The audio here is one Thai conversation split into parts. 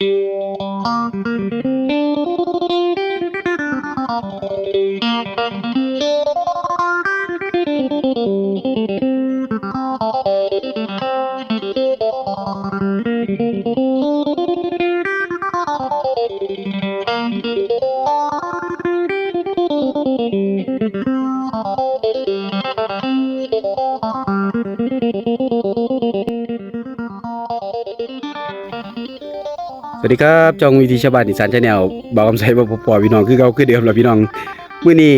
Thank you. สวัสดีครับจองวิธีชาวบ้านอีสานชาแนลบ่าวคำใสบ่าวปอพี่น้องคือเก่าคือเดิมแล้วพี่น้องเมื้อนี้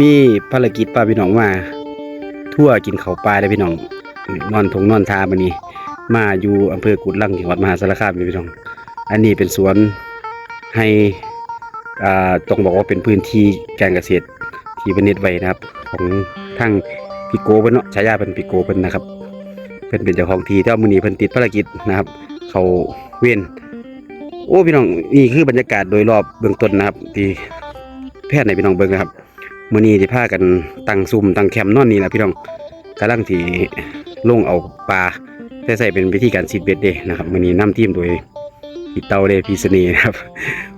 มีภารกิจพาพี่น้องมา ทั่วกินเขาปลาได้พี่น้องนอนทงนอนทามื้อนี้มาอยู่อำเภอกุดลังจังหวัดมหาสารคามพี่น้อง อันนี้เป็นสวนให้อ่าต้องบอกว่าเป็นพื้นที่การเกษตรที่เป็นเน็ตไว้นะครับ ของทางพี่โกเพิ่นเนาะฉายาเป็นพี่โกเพิ่นนะครับเพิ่นเป็นเจ้าของที่แต่ว่ามื้อนี้เพิ่นติดภารกิจนะครับ เขาเว้น โอ้พี่น้องนี่คือบรรยากาศโดยรอบเบื้องต้นนะครับที่แพทย์ในพี่น้องเบิ่งนะครับมื้อนี้ที่พากันตั้งซุ่มตั้งแคมป์นอนนี่แหละพี่น้องกำลังที่ลงเอาปลาแต่ใส่เป็นวิธีการซีดเบ็ดเด้นะครับมื้อนี้นำทีมโดยพี่เตาเดพีเสน่ห์นะครับ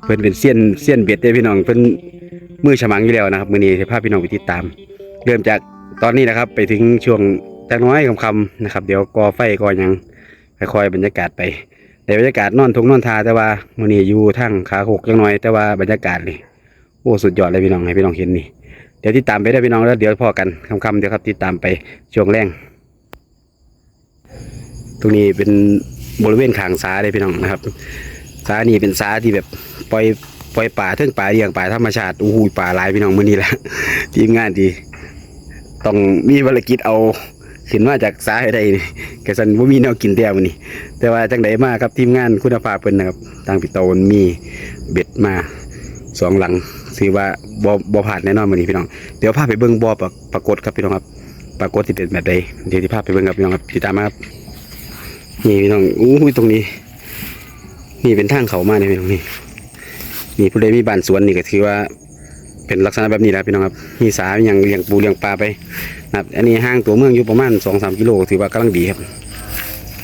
เพิ่อนเป็นเซียนเซียนเบ็ดเด้พี่น้องเพิ่นมือฉมังอยู่แล้วนะครับมื้อนี้จะพาพี่น้องไปติดตาม เริ่มจากตอนนี้นะครับ ไปถึงช่วงจักหน้อยค่ำๆนะครับ เดี๋ยวก่อไฟกอยังค่อยๆบรรยากาศไป ในบรรยากาศนอนทงนอนทาแต่ว่ามื้อนี้อยู่ทั้งขาหกจังหน่อยแต่ว่าบรรยากาศนี่โอ้สุดยอดเลยพี่น้องให้พี่น้องเห็นนี่เดี๋ยวติดตามไปได้พี่น้องแล้วเดี๋ยวพอกันคำๆเดี๋ยวครับติดตามไปช่วงแรงตรงนี้เป็นบริเวณขางสาเลยพี่น้องนะครับสานี่เป็นสาที่แบบปล่อยปล่อยป่าเทิงป่าเลี้ยงป่าธรรมชาติอู้หูป่าลายพี่น้องมื้อนี้แหละทีมงานดีต้องมีภารกิจเอา ขึ้นมาจากสาให้ได้นี่กสันว่ามีแนวกินแต้มื้อนี้แต่ว่าจังไดมากครับทีมงานคุณภาพเพิ่นนะครับทางพี่โตนมีเบ็ดมาสองหลังถือว่าบ่บ่ผ่านแน่นอนมื้อนี้พี่น้องเดี๋ยวพาไปเบิ่งบ่อปรากปรากฏครับพี่น้องครับปรากฏที่เป็นแบบใดเดี๋ยวที่พาไปเบิ่งครับพี่น้องครับติดตามมาครับนี่พี่น้องอู้หูตรงนี้ นี่เป็นทางเขามาเนี่ยพี่น้องนี่นี่ผู้ใดมีบ้านสวนนี่ก็ถือว่า เป็นลักษณะแบบนี้แหละพี่น้องครับมีสามีหยังเลี้ยงปูเลี้ยงปลาไปนะครับอันนี้ห่างตัวเมืองอยู่ประมาณ2-3กิโลก็ถือว่ากำลังดีครับ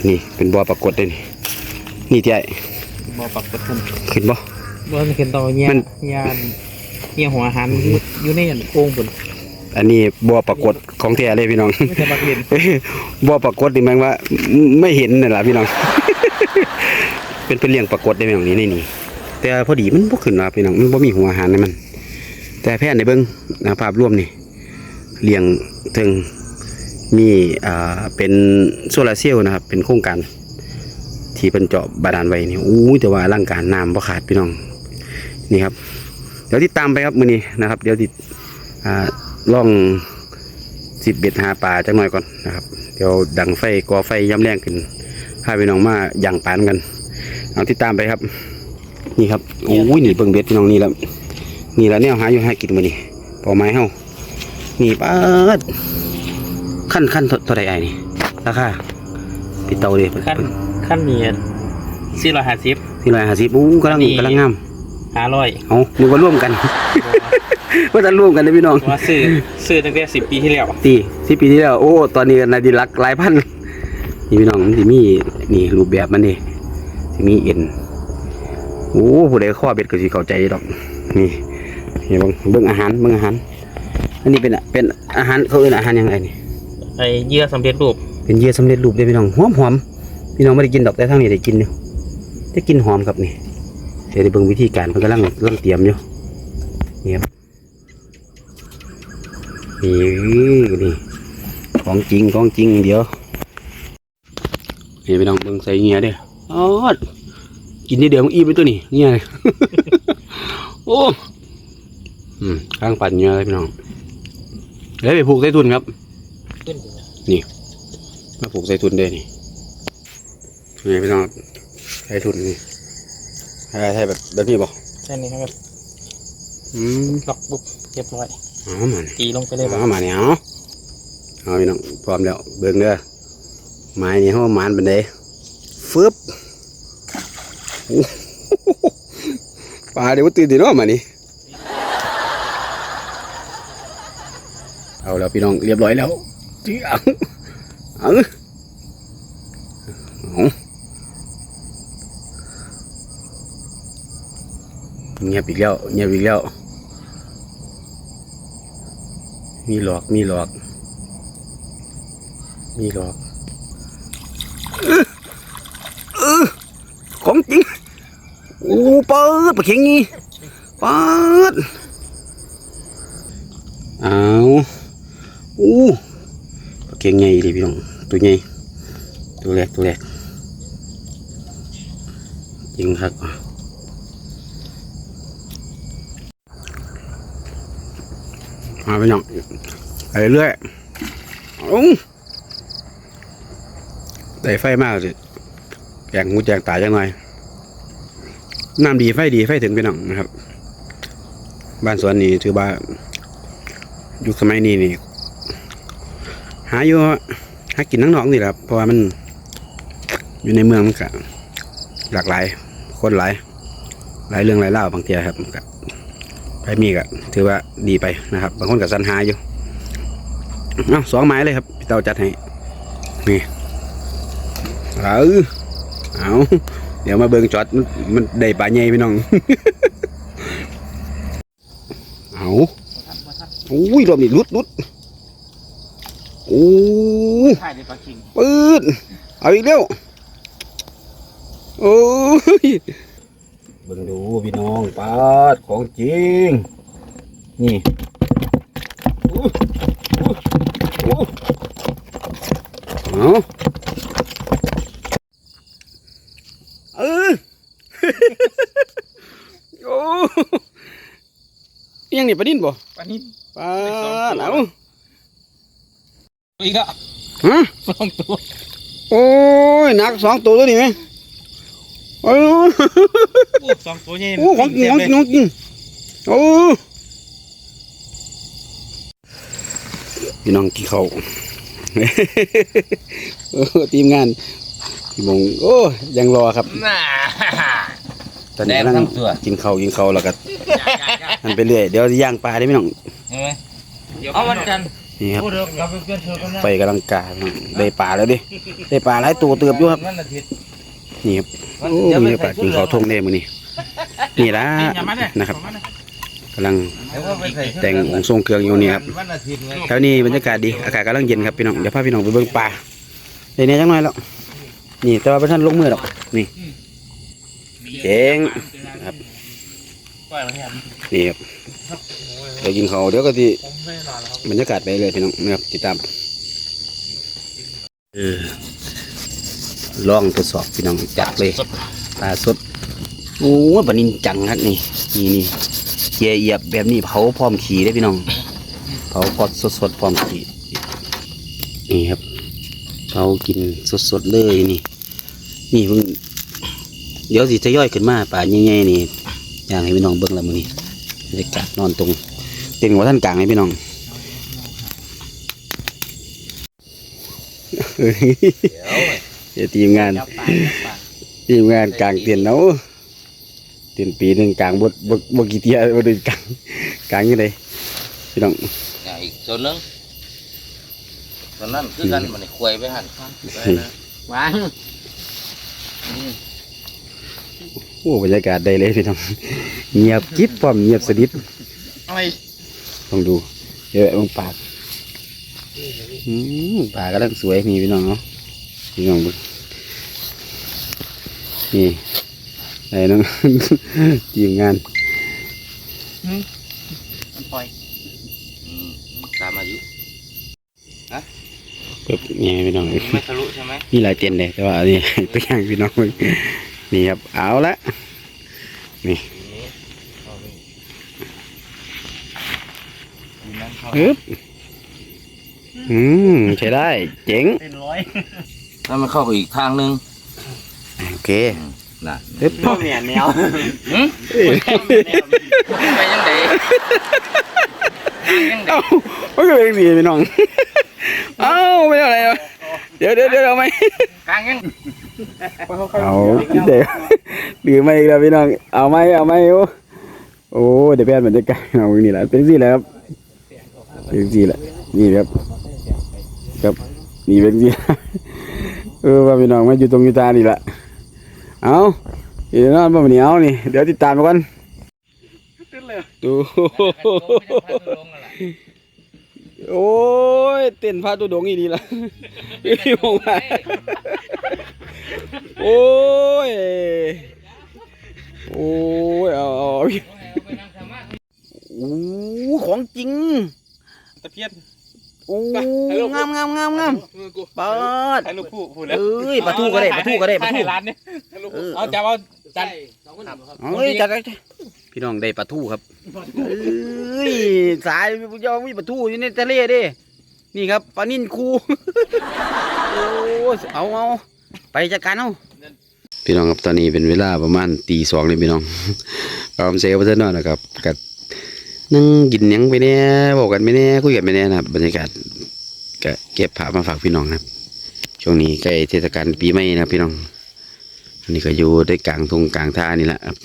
นี่เป็นบ่อปรากฏเลยนี่นี่ที่ไอ้บ่ปักกดขึ้นขึ้นบ่บ่มันขึ้นต่อเนี่ยมันยานเนี่ยหัวอาหารอยู่อยู่ในอันโอ่งปุ่นอันนี้บ่อปรากฏของแท้เลยพี่น้องไม่ใช่บักเล่นบ่อปรากฏนี่แมงว่า ไม่เห็นนั่นแหละพี่น้อง เป็นเป็นเลี้ยงปรากฏได้พี่น้องนี่ในนี่แต่พอดีมันบ่ขึ้นว่าพี่น้องมันบ่มีหัวอาหารในมัน แต่แพทย์ในเบิ่งนะภาพรวมนี่เลี้ยงถึงมีอ่าเป็นโซลาร์เซลล์นะครับ เป็นโครงการที่เป็นเจาะบาดาลไว้นี่อู้ยแต่ว่าร่างการน้ำบ่ขาดพี่น้องนี่ครับ เดี๋ยวติดตามไปครับมื้อนี้นะครับ เดี๋ยวติดอ่าล่องสิบเบ็ดหาปลาจักหน่อยก่อนนะครับ เดี๋ยวดังไฟก่อไฟย้ำแรงขึ้นพาพี่น้องมาย่างปานกัน เอาติดตามไปครับ นี่ครับโอ้ยนี่เบิ่งเบ็ดพี่น้องนี่แล้ว นี่แล้วแนวหาอยู่ให้กินมื้อนี้ปอไม้เฮานี่ปาดขั้นขั้นเท่าใดไอ้นี่ราคาติดเตาเลยขั้นขั้นนี้สี่ร้อยห้าสิบที่ร้อยห้าสิบอู้กำลังนี่กำลังงามห้าร้อยเอานึกว่าร่วมกันว่าจะร่วมกันเลยพี่น้องว่าซื้อซื้อตั้งแต่สิบปีที่แล้วตีสิปีที่แล้วโอ้ตอนนี้นาดีลักหลายพันนี่พี่น้องมันสิมีนี่รูปแบบมันนี่สิมีเอ็นโอ้ผู้ใดข้อเบ็ดก็สิเข้าใจดอกนี่ นี่เบิ่งเบิ่งอาหารเบิ่งอาหาร อันนี้เป็นเป็นอาหารเขาเรียกอาหารยังไงนี่ไอ้เยื่อสำเร็จรูป เป็นเยื่อสำเร็จรูปเลยพี่น้องหอมหอมพี่น้องไม่ได้กินดอกแต่ทางนี้ได้กินอยู่ได้กินหอมครับนี่เดี๋ยวได้เบิ่งวิธีการเพิ่นกำลังกำลังเตรียมอยู่นี่ครับนี่นี่ของจริงของจริงเดี๋ยวนี่พี่น้องเบิ่งใส่เงียเด้ออ๋อกินนิดเดียวมันอิ่มไปตัวนี้เงียเลยโอ้ อืมข้างปั่นเงียเลยพี่น้องเดี๋ยวไปผูกใส่ทุนครับขึ้นมาปลูกใส่ทุนได้นี่นี่พี่น้องใส่ทุนนี่ใช่ใช่แบบแบบนี้บ่ใช่นี่ครับอืมล็อกปุ๊บเรียบร้อยเอามานี่ตีลงไปเลยบ่เอามาเนี่ยเอาเอาพี่น้องพร้อมแล้วเบิ่งเด้อไม้นี่เขาหมานเป็นไดฟึบโอ้โหปลาเดี๋ยวมันตื่นดีเนาะมานี่ เอาแล้วพี่น้องเรียบร้อยแล้วจีเอาเอาเงียบอีกแล้วเงียบอีกแล้ว มีหลอกมีหลอก มีหลอกเออเออของจริงโอ้เปิดปลาเข็งนี่เปิดเอา อ้ปลาเข็งใหญ่ดิพี่น้องตัวใหญ่ตัวแรกตัวแรกจริงครับมาพี่น้องไปเรื่อยเอาได้ไฟมากสิแกงงูแจงตายจังหน่อยน้ำดีไฟดีไฟถึงพี่น้องนะครับ บ้านสวนนี่ถือว่ายุคสมัยนี้นี่ หาอยู่หากินทั้งนอกนี่แหละครับเพราะว่ามันอยู่ในเมืองมันก็หลากหลาย คนหลาย หลายเรื่องหลายเล่าบางทีครับก็ไปมีก็ถือว่าดีไปนะครับ บางคนก็สรรหาอยู่เอาสองไม้เลยครับพี่เตาจัดให้นี่เอาเอาเดี๋ยวมาเบิ่งจอดมันมันได้ปลาใหญ่พี่น้อง เอาโอ้ยรอบนี้ลุดลุด โอ้ถ่ายในปลาคิงปืดเอาอีกแล้วโอ้ยเบิ่งดูพี่น้องปลาดของจริง นี่โอ้โอ้โอ้เอาเออโอ้อิหยังนี่ปลาดิ้นบ่ปลานิดปลาดเอา อีกอะฮะสองตัวโอ้ยหนักสองตัวตัวนี้ไหมโอ้ยโอ้สองตัวใหญ่โอ้ของจริงของจริงของจริงโอ้พี่น้องกี่เขาวโอ้ทีมงานพี่มงโอ้ยังรอครับน่าตอนนี้กำลังแดงทั้งตัวกินเขาวกินเขาวแล้วก็มันไปเรื่อยเดี๋ยวจะย่างปลาได้พี่น้องเห็นไหมเอาวันจันทร์ นี่ครับพูดเดี๋ยวเราไปเปลี่ยนเชือกกันนะไฟกำลังกาพี่น้องได้ปลาแล้วดิได้ปลาหลายตัวเติบอยู่ครับวันอาทิตย์นี่ครับโอ้มีปลากินเขาวทงได้มื้อนี้นี่ละอย่ามาเนี่ยนะครับกำลังเดี๋ยวก็ไปใส่แต่งองค์ทรงเครื่องอยู่นี่ครับวันอาทิตย์ไงแถวนี้บรรยากาศดีอากาศกำลังเย็นครับพี่น้องเดี๋ยวพาพี่น้องไปเบิ่งป่าเดี๋ยวนี้จังหน่อยแล้วนี่แต่ว่าพระท่านลงมือหรอกนี่เจ๋งครับปล่อยมาเนี่ยนี่ครับ เดี๋ยวกินเขาวเดี๋ยวก็ที่ผมไม่นอนแล้วครับบรรยากาศไปเลยพี่น้องนะครับติดตามเออลองทดสอบพี่น้องจัดเลยปลาสดโอ้ปลานินจังครับนี่นี่นี่เกียเหยียบแบบนี้เผาพร้อมขี่ได้พี่น้องเผาพอดสดๆพร้อมขี่นี่ครับเผากินสดๆเลยนี่นี่เพิ่งเดี๋ยวสิจะย่อยขึ้นมาป่าใหญ่ๆนี่อย่างให้พี่น้องเบิ่งและมื้อนี้ บรรยากาศนอนตรงเต็มหัวท่านกลางให้พี่น้องเฮ้ยเดี๋ยวทีมงานจับปลาจับปลาทีมงานกลางเตียนเนาะเตียนปีหนึ่งกลางบดบดบดกี่เตียบดกลางกลางอยังไงพี่น้องอย่างอีกส่วนหนึงส่วนนั้นคือกันมันควยไปหันวาง โอ้บรรยากาศได้เลยพี่น้องเงียบกิ๊บพร้อมเงียบสนิทอะไรต้องดูเดี๋ยวลงปากอืมปากกำลังสวยนี่พี่น้องเนาะพี่น้องดูนี่ได้น้องทีมงานมันปล่อยอืมตามอายุเปิดนี่พี่น้องไม่ทะลุใช่ไหมมีหลายเตียนเลยแต่ว่าอันนี้ตัวอย่างพี่น้อง นี่ครับ เอาละนี่เอานี่ดีนั้นเข้าฮึบอืมใช้ได้ เจ๋งเป็นร้อยถ้ามันเข้าไปอีกทางหนึง โอเคน่ะฮึบพ่อเมียแนวหึเอ้ยไปยังไงยังไงเอ้ามันก็เป็นสีพี่น้อง เอ้าไม่ได้อะไรวะเดี๋ยวเดี๋ยวเดี๋ยวเอาไหม กลางยังเอาเดี๋ยวหรือไม่อีกแล้วพี่น้อง เอาไหมเอาไหมโอ้โอ้เดี๋ยวแพทย์มันจะกลายเอาอย่างนี่แหละเป็นสีแล้วครับเป็นสีแหละนี่ครับครับนี่เป็นสีเออว่าพี่น้องมาอยู่ตรงอยู่ตานี่แหละเอาเดี๋ยวนอนบ่มันเหนียวนี่เดี๋ยวติดตามมาก่อนดู โอ้ย เต้นพาตัวดงอีดีละพี่มองมาโอ้ย โอ้ยเอาเอาเอาโอ้ของจริง ตะเพียนโอ้งามงามงามงามเปิดถ่ายรูปผู้ผู้แล้วเอ้ยปลาทูก็ได้ปลาทูก็ได้ปลาทูร้านเนี่ยเออเอาจับเอาจันเอ้ยจัดเลยพี่น้องได้ปลาทูครับ เอ้ยสายยอมมีปลาทูอยู่ในทะเลด้นี่ครับปลานิ่นคูโอ้เอาเอาไปจัดการเอาพี่น้องครับตอนนี้เป็นเวลาประมาณตีสองเลยพี่น้องปลาเซลไปซะหน่อยนะครับกัดนั่งกินยังไปเนี่ยบอกกันไปเนี่ยคุยกันไปเนี่ยนะครับบรรยากาศก็เก็บภามาฝากพี่น้องนะครับ ช่วงนี้ใกล้เทศกาลปีใหม่นะพี่น้อง อันนี้ก็อยู่ได้กลางทงกลางท่านี่แหละครับ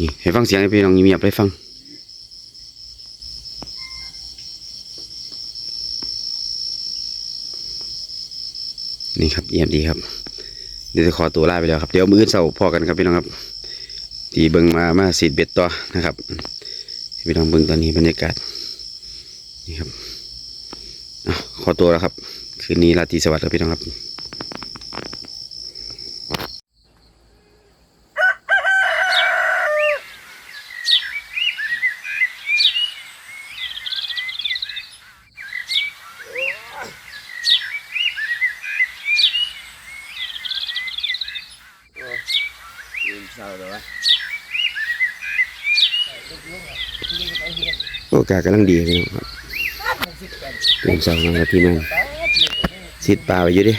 นี่ให้ฟังเสียงให้พี่น้องเงียบๆไปฟังนี่ครับเยี่ยมดีครับเดี๋ยวจะขอตัวลาไปแล้วครับเดี๋ยวมื้อเสาร์พอกันครับพี่น้องครับตีเบิงมามาสีดเบ็ดต่อนะครับพี่น้องเบิงตอนนี้บรรยากาศนี่ครับอขอตัวแล้วครับ คืนนี้ราตรีสวัสดิ์ครับพี่น้องครับ โอกาสกำลังดีพี่น้องครับเริ่มสองแล้วที่นั่นสิดปลาไปอยู่ดิ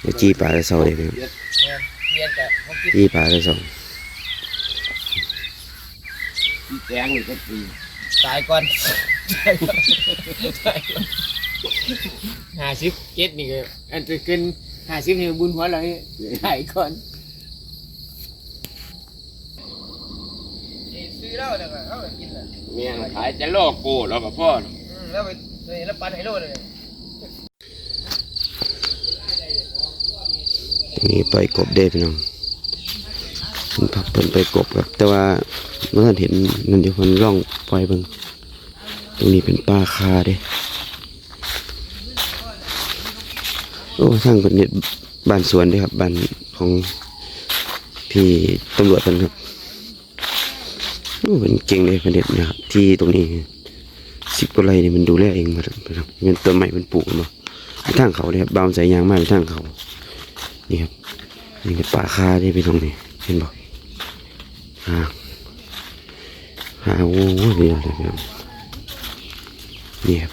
เดี๋ยวจี้ปลาได้เสาเลยพี่น้องเพียนแต่ผมคิดจี้ปลาได้สองแจงนี่ก็ปีตายก่อนตายก่อนห้าสิบเจ็ดนี่ก็อันจะขึ้นห้าสิบนี่บุญหัวเราตายก่อนซื้อ เหล้าเนี่ยก็เอาไปกินเลยเมียขายจะโลกกูแล้วก็พ่อแล้วไปแล้วปันให้โลดเลยตรงนี้ปล่อยกบได้พี่น้องมันพักเพิ่นไปล่อยกบครับ แต่ว่าเมื่อเห็นนั่นอยู่คนร่องปล่อยเบิ่งตรงนี้เป็นปลาคาเด้โอ้สร้างเป็นเน็ตบ้านสวนเด้วยครับบ้านของพี่ตำรวจกันครับโอ้ เป็นเก่งเลยเป็นเด็ดนะครับที่ตรงนี้สิบกว่าไร่นี่มันดูแลเองมดครับเป็นต้นไม้เป็นปลูกเนาะเป็นทางเขาเลยครับบาวสายยางมากเป็นทางเขานี่ครับนี่เป็นป่าคาที่ไปตรงนี้เห็นบ่หาหาโอ้โหนี่อะไรครับนี่ครับ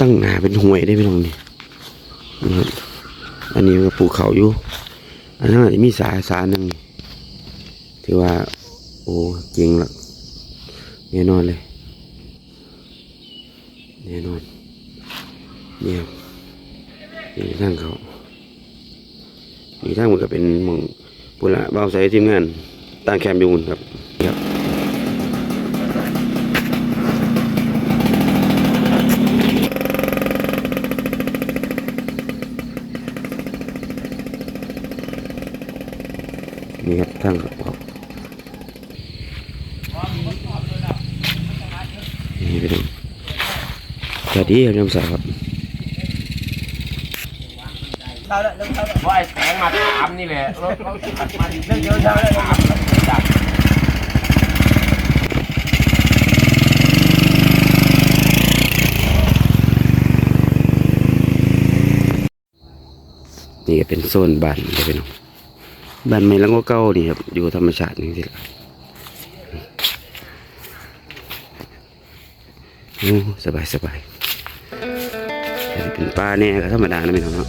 ตั้งหนาเป็นห่วยได้ไปตรงนี้นะครับอันนี้ก็ปลูกเขาอยู่อันนั้นมีสายสาหนึ่งนี่ว่า โอ้จริงละแน่นอนเลยแน่นอนเนี่ยนี่ทางเขานี่ทางมันก็เป็นมองปุ่นละเบาใส่ทีมงานตั้งแคมป์อยู่นครับครับ นี่ครับทางเขาครับนี่ไปดูสวัส ดีครับน้องสาวครับว่าไอ้แสงมาถามนี่แหละรถเขามาดิเรื่องเยอะถามจับนี่เป็นโซนบ้านจะเป็นบ้านไม้ลังเก่านี่ครับอยู่ธรรมชาตินี่สิละสบายสบาย เป็นปลาแน่ก็ธรรมดานะพี่น้องเนาะ